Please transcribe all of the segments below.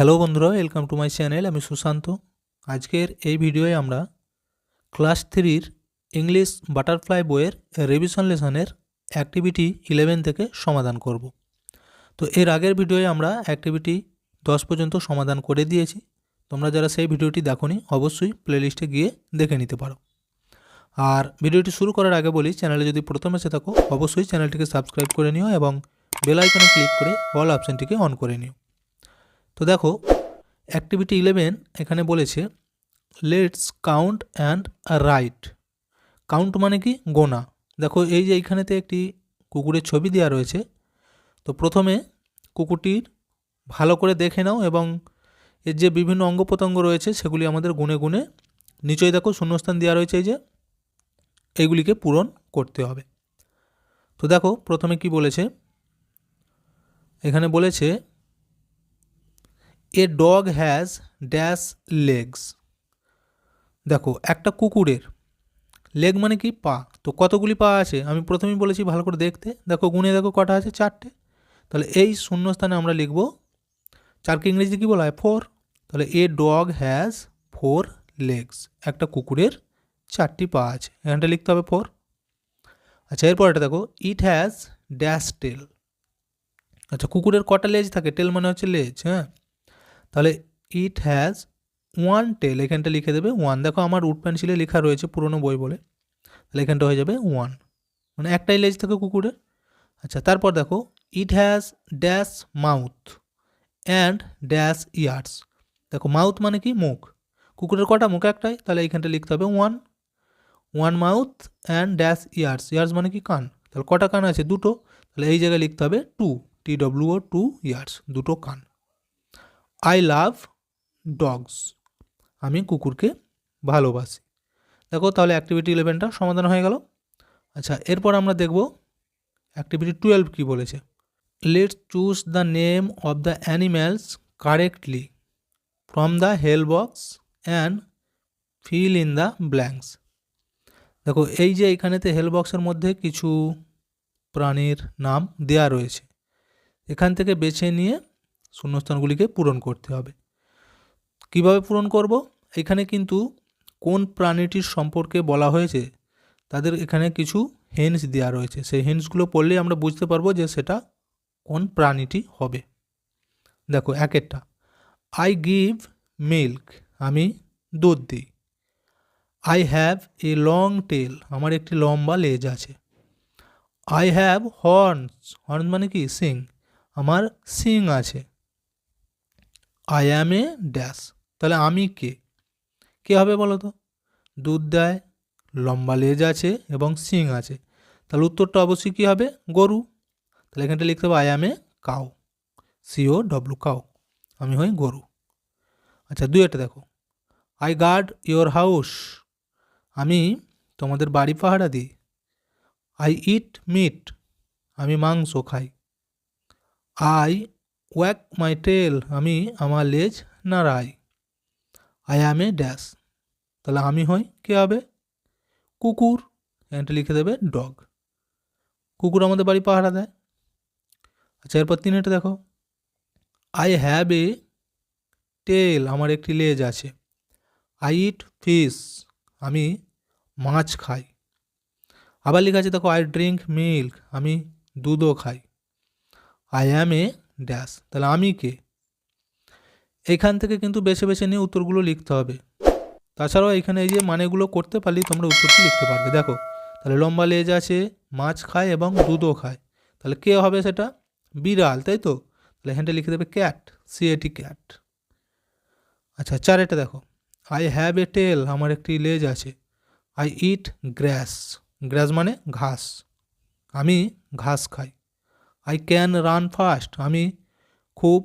Hello বন্ধুরা welcome to my channel আমি সুশান্ত। আজকের এই ভিডিওয়ে আমরা ক্লাস থ্রির ইংলিশ বাটারফ্লাই বইয়ের রিভিশন লেসনের অ্যাক্টিভিটি ইলেভেন থেকে সমাধান করব। তো এর আগের ভিডিওয়ে আমরা অ্যাক্টিভিটি দশ পর্যন্ত সমাধান করে দিয়েছি। তোমরা যারা সেই ভিডিওটি দেখোনি, অবশ্যই প্লেলিস্টে গিয়ে দেখে নিতে পারো। আর ভিডিওটি শুরু করার আগে বলি চ্যানেলে যদি প্রথম এসে থাকো, অবশ্যই চ্যানেলটিকে সাবস্ক্রাইব করে নিও এবং বেল আইকনে ক্লিক করে অল অপশানটিকে অন করে নিও। তো দেখো অ্যাক্টিভিটি ইলেভেন এখানে বলেছে let's count and write count মানে কি? গোনা। দেখো, এই যে এইখানেতে একটি কুকুরের ছবি দেওয়া রয়েছে, তো প্রথমে কুকুরটির ভালো করে দেখে নাও এবং এর যে বিভিন্ন অঙ্গ প্রত্যঙ্গ রয়েছে, সেগুলি আমাদের গুনে গুনে নিচেই দেখো, শূন্যস্থান দেওয়া রয়েছে এই যে, এইগুলিকে পূরণ করতে হবে। তো দেখো, প্রথমে কি বলেছে? এখানে বলেছে a dog has dash legs দেখো, একটা কুকুরের লেগ মানে কি? পা। তো কতগুলি পা আছে? আমি প্রথমেই বলেছি ভালো করে দেখতে। দেখো, গুনে দেখো, কটা আছে? চারটে। তাহলে এই শূন্যস্থানে আমরা লিখব চারকে ইংরেজিতে কী বলা হয়? ফোর তাহলে a dog has four legs একটা কুকুরের চারটি পা আছে। এখানটা লিখতে হবে ফোর আচ্ছা এরপরটা দেখো ইট হ্যাজ ড্যাশ টেল আচ্ছা কুকুরের কটা লেজ থাকে? টেল মানে হচ্ছে লেজ হ্যাঁ? তাহলে ইট হ্যাজ ওয়ান টেল এখানটা লিখে দেবে ওয়ান দেখো আমার উড পেন্সিলে লেখা রয়েছে পুরনো বই বলে। তাহলে এখানটা হয়ে যাবে ওয়ান মানে একটাই লেজ থাকে কুকুরের। আচ্ছা তারপর দেখো it has dash mouth and dash ears দেখো মাউথ মানে কি? মুখ। কুকুরের কটা মুখ? একটাই। তাহলে এইখানটা লিখতে হবে one one mouth and dash ears ears মানে কি? কান। তাহলে কটা কান আছে? দুটো। তাহলে এই জায়গায় লিখতে হবে two T W O two ears দুটো কান। আই লাভ ডগস আমি কুকুরকে ভালোবাসি। দেখো তাহলে অ্যাক্টিভিটি ইলেভেনটা সমাধান হয়ে গেল। আচ্ছা এরপর আমরা দেখব অ্যাক্টিভিটি টুয়েলভ কী বলেছে। Let's choose the name of the animals correctly from the help box and fill in the blanks দেখো, এই যে এইখানেতে হেল বক্সের মধ্যে কিছু প্রাণীর নাম দেয়া রয়েছে। এখান থেকে বেছে নিয়ে শূন্যস্থানগুলিকে পূরণ করতে হবে। কীভাবে পূরণ করব? এখানে কিন্তু কোন প্রাণীটির সম্পর্কে বলা হয়েছে, তাদের এখানে কিছু হেন্স দেওয়া রয়েছে। সেই হেন্সগুলো পড়লেই আমরা বুঝতে পারব যে সেটা কোন প্রাণীটি হবে। দেখো এক একটা আই গিভ মিল্ক আমি দুধ দিই। I have a long tail আমার একটি লম্বা লেজ আছে। আই হ্যাভ হর্নস হর্ন মানে কি? সিং। আমার সিং আছে। আই অ্যাম এ ড্যাশ তাহলে আমি কে? কে হবে বলো তো দুধ দেয়, লম্বা লেজ আছে এবং শিং আছে। তাহলে উত্তরটা অবশ্যই কী হবে? গরু। তাহলে এখানটা লিখতে হবে I am a cow C O W cow আমি হই গরু। আচ্ছা দুই একটা দেখো। আই গার্ড ইয়োর হাউস আমি তোমাদের বাড়ি পাহারা দিই। আই ইট মিট আমি মাংস খাই। আই ওয়াক মাই টেল আমি আমার লেজ নাড়াই। আই অ্যাম এ ড্যাশ তাহলে আমি হই কে হবে? কুকুর। এখানটা লিখে দেবে ডগ। কুকুর আমাদের বাড়ি পাহারা দেয়। আচ্ছা এরপর তিনেটা দেখো। আই হ্যাভ এ টেল আমার একটি লেজ আছে। আই ইট ফিশ আমি মাছ খাই। আবার লেখা আছে, দেখো আই ড্রিঙ্ক মিল্ক আমি দুধও খাই। I am a dash. তাহলে আমি কে? এখান থেকে কিন্তু বেছে বেছে নিয়ে উত্তরগুলো লিখতে হবে। তাছাড়াও এখানে এই যে মানেগুলো করতে পারলেই তোমরা উত্তরটি লিখতে পারবে। দেখো, তাহলে লম্বা লেজ আছে, মাছ খায় এবং দুধও খায়। তাহলে কে হবে সেটা? বিড়াল, তাই তো? তাহলে এখানটা লিখে দেবে ক্যাট সিএটি ক্যাট। আচ্ছা চারেটা দেখো। আই হ্যাভ এ টেল আমার একটি লেজ আছে। আই ইট গ্র্যাস গ্র্যাস মানে ঘাস। আমি ঘাস খাই। আই ক্যান রান ফাস্ট আমি খুব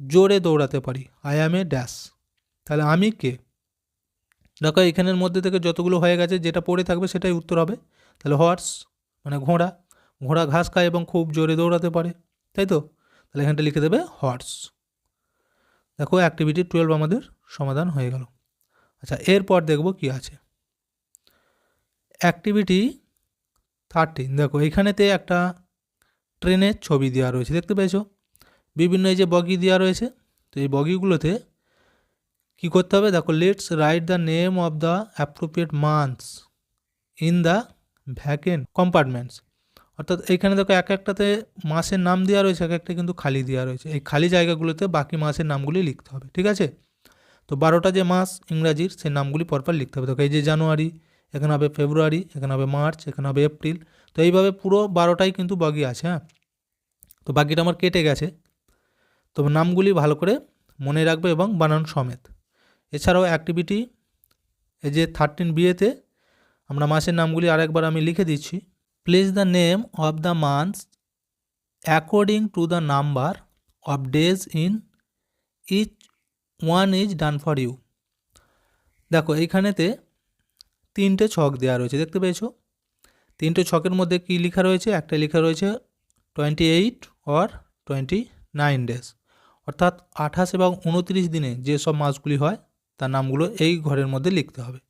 জোরে দৌড়াতে পারি। আই অ্যাম এ ড্যাশ তাহলে আমি কে? দেখো, এখানের মধ্যে থেকে যতগুলো হয়ে গেছে, যেটা পড়ে থাকবে সেটাই উত্তর হবে। তাহলে হর্স মানে ঘোড়া ঘোড়া ঘাস খায় এবং খুব জোরে দৌড়াতে পারে। তাই তো? তাহলে এখানটা লিখে দেবে হর্স দেখো অ্যাক্টিভিটি টুয়েলভ আমাদের সমাধান হয়ে গেল। আচ্ছা এরপর দেখব কি আছে। অ্যাক্টিভিটি থার্টিন দেখো এইখানেতে একটা ট্রেনের ছবি দেওয়া রয়েছে, দেখতে পেয়েছ? বিভিন্ন এই যে বগি দেওয়া রয়েছে, তো এই বগিগুলোতে কী করতে হবে? দেখো let's write the name of the appropriate months in the vacant compartments অর্থাৎ এইখানে দেখো, এক একটাতে মাসের নাম দেওয়া রয়েছে, এক একটা কিন্তু খালি দেওয়া রয়েছে। এই খালি জায়গাগুলোতে বাকি মাসের নামগুলি লিখতে হবে, ঠিক আছে? তো বারোটা যে মাস ইংরাজির, সেই নামগুলি পরপর লিখতে হবে। দেখো, এই যে জানুয়ারি এখানে হবে ফেব্রুয়ারি এখানে হবে মার্চ এখানে হবে এপ্রিল তো এইভাবে পুরো বারোটাই কিন্তু বগি আছে হ্যাঁ? তো বাকিটা আমার কেটে গেছে। তো নামগুলি ভালো করে মনে রাখবে এবং বানান সমেত। এছাড়াও অ্যাক্টিভিটি এই যে থার্টিন বিয়েতে আমরা মাসের নামগুলি আরেকবার আমি লিখে দিচ্ছি। Place the name of the months according to the number of days in each one is done for you দেখো, এইখানেতে তিনটে ছক দেওয়া রয়েছে, দেখতে পেয়েছ? তিনটে ছকের মধ্যে কী লেখা রয়েছে? একটা লেখা রয়েছে twenty eight or twenty nine days অর্থাৎ আঠাশ এবং উনত্রিশ দিনে যে সব মাসগুলি হয়, তার নামগুলো এই ঘরের মধ্যে লিখতে হবে।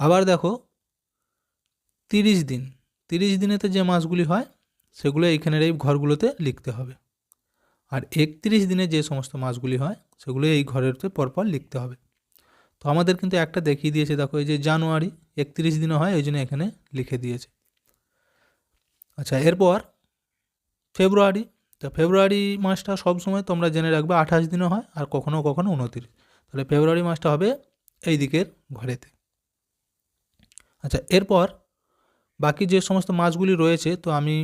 আবার দেখো, তিরিশ দিন। তিরিশ দিনেতে যে মাসগুলি হয়, সেগুলো এইখানের এই ঘরগুলোতে লিখতে হবে। আর একত্রিশ দিনে যে সমস্ত মাছগুলি হয়, সেগুলো এই ঘরেরতে পরপর লিখতে হবে। তো আমাদের কিন্তু একটা দেখিয়ে দিয়েছে, দেখো, এই যে জানুয়ারি, একত্রিশ দিনে হয়, ওই জন্য এখানে লিখে দিয়েছে। আচ্ছা এরপর ফেব্রুয়ারি, তো ফেব্রুয়ারি মাসটা সব সময় তোমরা জেনে রাখবে, আঠাশ দিনও হয় আর কখনো কখনো উনত্রিশ। তাহলে ফেব্রুয়ারি মাসটা হবে এই দিকের ঘরেতে আচ্ছা এরপর বাকি যে সমস্ত মাসগুলি রয়েছে, তো আমি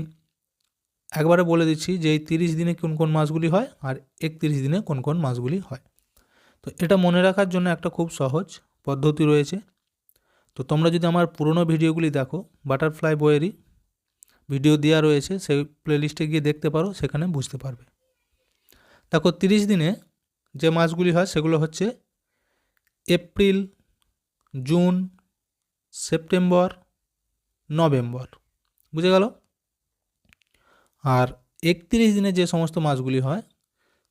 একবারে বলে দিচ্ছি যে এই তিরিশ দিনে কোন কোন মাসগুলি হয় আর একত্রিশ দিনে কোন কোন মাসগুলি হয়। তো এটা মনে রাখার জন্য একটা খুব সহজ পদ্ধতি রয়েছে। তো তোমরা যদি আমার পুরনো ভিডিওগুলি দেখো বাটারফ্লাই বইয়েরই ভিডিও দেওয়া রয়েছে, সেই প্লেলিস্টে গিয়ে দেখতে পারো, সেখানে বুঝতে পারবে। দেখো, তিরিশ দিনে যে মাসগুলি হয়, সেগুলো হচ্ছে এপ্রিল জুন সেপ্টেম্বর নভেম্বর বুঝে গেল? আর একত্রিশ দিনে যে সমস্ত মাসগুলি হয়,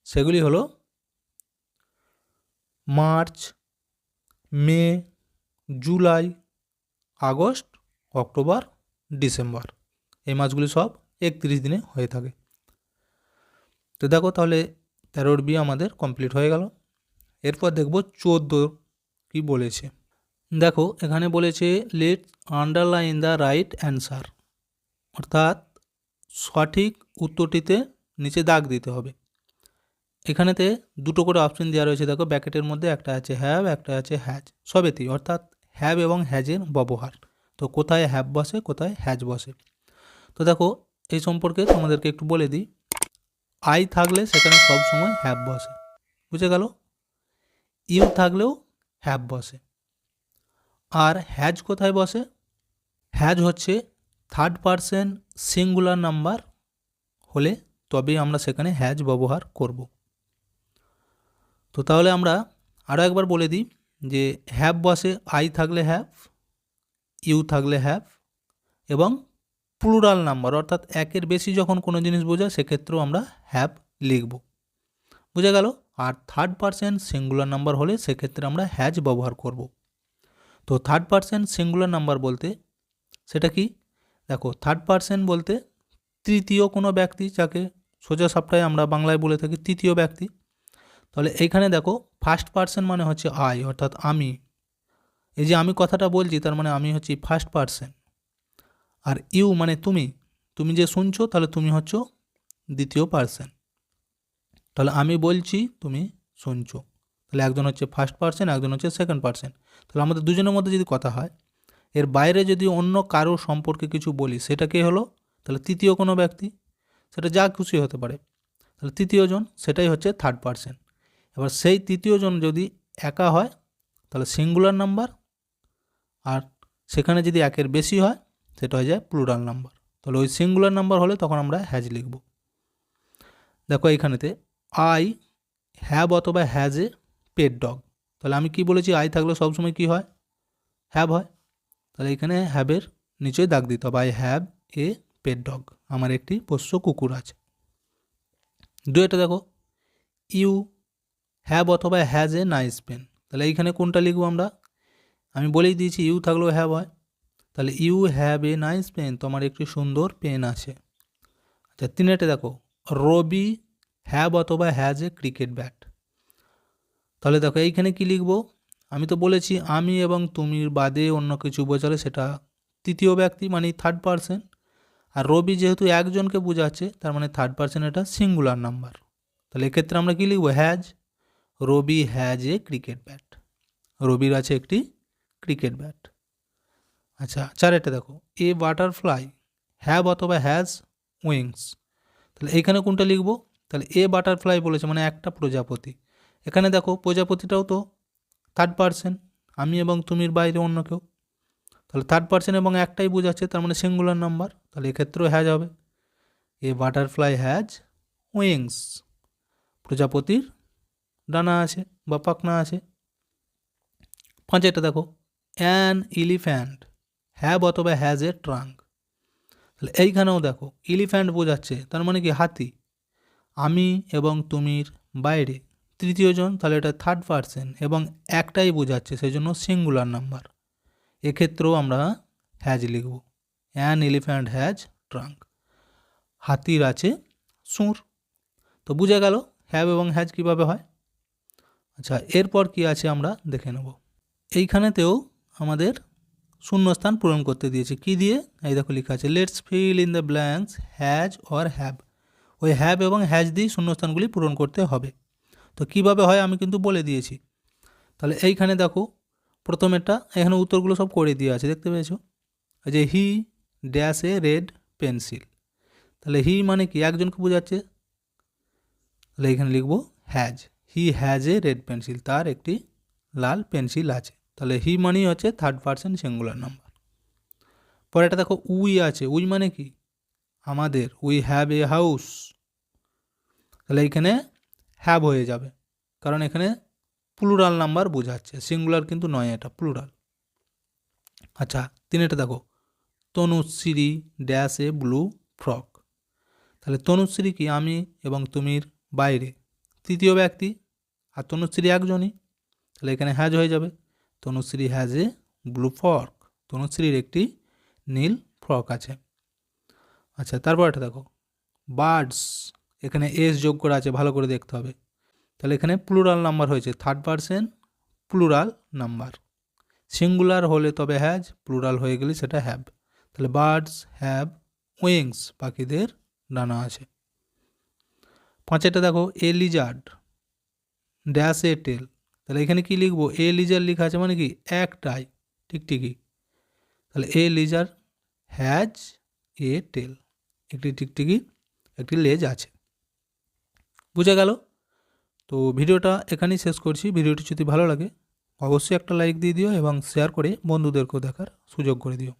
সেগুলি হলো March, May, July, August, October, December. এই মাসগুলি সব একত্রিশ দিনে হয়ে থাকে। তো দেখো তাহলে তেরোর বি আমাদের কমপ্লিট হয়ে গেল। এরপর দেখব চোদ্দ কি বলেছে। দেখো এখানে বলেছে let underline the right answer অর্থাৎ সঠিক উত্তরটিতে নিচে দাগ দিতে হবে। এখানেতে দুটো করে অপশন দেওয়া রয়েছে। দেখো ব্যাকেটের মধ্যে একটা আছে হ্যাভ একটা আছে হ্যাজ সবেতেই। অর্থাৎ হ্যাভ এবং হ্যাজের ব্যবহার। তো কোথায় হ্যাভ বসে, কোথায় হ্যাজ বসে। তো দেখো, এই সম্পর্কে তোমাদেরকে একটু বলে দিই। আই থাকলে সেখানে সব সময় হ্যাভ বসে। বুঝে গেল? ইউ থাকলেও হ্যাভ বসে। আর হ্যাজ কোথায় বসে? হ্যাজ হচ্ছে থার্ড পারসন সিঙ্গুলার নাম্বার হলে তবেই আমরা সেখানে হ্যাজ ব্যবহার করব। তো তাহলে আমরা আরও একবার বলে দিই যে হ্যাভ বসে আই থাকলে হ্যাভ ইউ থাকলে হ্যাভ এবং প্লুরাল নাম্বার অর্থাৎ একের বেশি যখন কোনো জিনিস বোঝায় সেক্ষেত্রেও আমরা হ্যাভ লিখব। বুঝে গেল? আর থার্ড পারসেন্ট সিঙ্গুলার নাম্বার হলে সেক্ষেত্রে আমরা হ্যাজ ব্যবহার করব। তো থার্ড পারসেন্ট সিঙ্গুলার নাম্বার বলতে সেটা কি? দেখো থার্ড পারসেন্ট বলতে তৃতীয় কোনো ব্যক্তি যাকে সোজা সাপটায় আমরা বাংলায় বলে থাকি তৃতীয় ব্যক্তি। তাহলে এইখানে দেখো ফার্স্ট পার্সন মানে হচ্ছে আই অর্থাৎ আমি। এই যে আমি কথাটা বলছি, তার মানে আমি হচ্ছি ফার্স্ট পার্সন আর ইউ মানে তুমি। তুমি যে শুনছো, তাহলে তুমি হচ্ছ দ্বিতীয় পার্সন তাহলে আমি বলছি, তুমি শুনছো। তাহলে একজন হচ্ছে ফার্স্ট পার্সন একজন হচ্ছে সেকেন্ড পার্সন তাহলে আমাদের দুজনের মধ্যে যদি কথা হয়, এর বাইরে যদি অন্য কারও সম্পর্কে কিছু বলি, সেটা কে হলো? তাহলে তৃতীয় কোনো ব্যক্তি। সেটা যা খুশি হতে পারে। তাহলে তৃতীয়জন, সেটাই হচ্ছে থার্ড পার্সন এবার সেই তৃতীয়জন যদি একা হয়, তাহলে সিঙ্গুলার নাম্বার আর সেখানে যদি একের বেশি হয়, সেটা হয়ে যায় প্লুরাল নাম্বার তাহলে ওই সিঙ্গুলার নাম্বার হলে তখন আমরা হ্যাজ লিখব। দেখো এইখানেতে আই হ্যাব অথবা হ্যাজ এ পেট ডগ তাহলে আমি কি বলেছি? আই থাকলে সবসময় কি হয়? হ্যাভ হয়। তাহলে এখানে হ্যাবের নিচে দাগ দিতে হবে। I have a pet dog আমার একটি পোষ্য কুকুর আছে। দুয়েটা দেখো। ইউ হ্যাভ অথবা হ্যাজ এ নাইস পেন তাহলে এইখানে কোনটা লিখব আমরা? আমি বলেই দিয়েছি, ইউ থাকলেও হ্যাভ হয়। তাহলে, you have a nice pen তোমার একটি সুন্দর পেন আছে। আচ্ছা তিনেটে দেখো। রবি হ্যাভ অথবা হ্যাজ এ ক্রিকেট ব্যাট তাহলে দেখো, এইখানে কি লিখব? আমি তো বলেছি, আমি এবং তুমির বাদে অন্য কিছু বোঝালে সেটা তৃতীয় ব্যক্তি মানে থার্ড পার্সন আর রবি যেহেতু একজনকে বোঝাচ্ছে, তার মানে থার্ড পার্সন এটা সিঙ্গুলার নাম্বার তাহলে এক্ষেত্রে আমরা কী লিখব? Has Rabi has a cricket bat রবির আছে একটি ক্রিকেট ব্যাট আচ্ছা চারেরটা দেখো। এ বাটারফ্লাই হ্যাভ অথবা হ্যাজ উইংস তাহলে এইখানে কোনটা লিখব? তাহলে এ বাটারফ্লাই বলেছে মানে একটা প্রজাপতি। এখানে দেখো, প্রজাপতিটাও তো থার্ড পার্সন আমি এবং তুমির বাইরে অন্য কেউ। তাহলে থার্ড পার্সন এবং একটাই বোঝাচ্ছে, তার মানে সিঙ্গুলার নাম্বার তাহলে এক্ষেত্রেও হ্যাজ হবে। এ বাটারফ্লাই হ্যাজ উইংস প্রজাপতির ডানা আছে বা পাখনা আছে। পাঁচেরটা দেখো অ্যান ইলিফ্যান্ট হ্যাভ অথবা হ্যাজ এ ট্রাঙ্ক তাহলে এইখানেও দেখো ইলিফ্যান্ট বোঝাচ্ছে, তার মানে কি হাতি। আমি এবং তুমির বাইরে। তৃতীয় জন, তাহলে এটা থার্ড পার্সন এবং একটাই বোঝাচ্ছে সেই জন্য সিঙ্গুলার নাম্বার এক্ষেত্রেও আমরা হ্যাজ লিখব। অ্যান এলিফ্যান্ট হ্যাজ ট্রাঙ্ক হাতির আছে সুর। তো বুঝে গেল হ্যাভ এবং হ্যাজ কীভাবে হয়? আচ্ছা এরপর কি আছে আমরা দেখে নেব। এইখানেতেও আমাদের শূন্যস্থান পূরণ করতে দিয়েছে। কি দিয়ে? এই দেখো লেখা আছে let's fill in the blanks has or have ওই হ্যাভ এবং হ্যাজ দিয়ে শূন্যস্থানগুলি পূরণ করতে হবে। তো কীভাবে হয় আমি কিন্তু বলে দিয়েছি। তাহলে এইখানে দেখো, প্রথমেরটা, এখানে উত্তরগুলো সব করে দিয়ে আছে, দেখতে পেয়েছ? যে he dash a red pencil তাহলে হি মানে কি? একজনকে বোঝাচ্ছে। তাহলে এখানে লিখব has he has a red pencil তার একটি লাল পেন্সিল আছে। তাহলে হি মানেই হচ্ছে থার্ড পার্সন সিঙ্গুলার নাম্বার পরে এটা দেখো উই আছে। উই মানে কি? আমাদের। উই হ্যাভ এ হাউস তাহলে এখানে হ্যাভ হয়ে যাবে। কারণ এখানে প্লুরাল নাম্বার বোঝাচ্ছে। সিঙ্গুলার কিন্তু নয় এটা প্লুরাল আচ্ছা তিনেটা দেখো। Tanushree dash a blue frock তাহলে তনুশ্রী কি? আমি এবং তুমির বাইরে। তৃতীয় ব্যক্তি আর তনুশ্রী একজনই। তাহলে এখানে হ্যাজ হয়ে যাবে। Tanushree has a blue frock তনুশ্রীর একটি নীল ফ্রক আছে। আচ্ছা তারপর এটা দেখো। বার্ডস এখানে এস যোগ করা আছে, ভালো করে দেখতে হবে। তাহলে এখানে প্লুরাল নাম্বার হয়েছে। Third person plural number singular হলে তবে হ্যাজ প্লুরাল হয়ে গেলে সেটা হ্যাভ তাহলে বার্ডস হ্যাভ উইংস পাখিদের ডানা আছে। পাঁচেটা দেখো এ লিজার্ড ড্যাশ এ টেল তাহলে এখানে কি লিখব? এ লিজার লেখা আছে মানে কি? একটাই টিকটিকি তাহলে এ লিজার হ্যাজ এ টেল একটি টিকটিকি একটি লেজ আছে। বুঝে গেল? তো ভিডিওটা এখানেই শেষ করছি। ভিডিওটি যদি ভালো লাগে, অবশ্যই একটা লাইক দিয়ে দিও এবং শেয়ার করে বন্ধুদেরকেও দেখার সুযোগ করে দিও।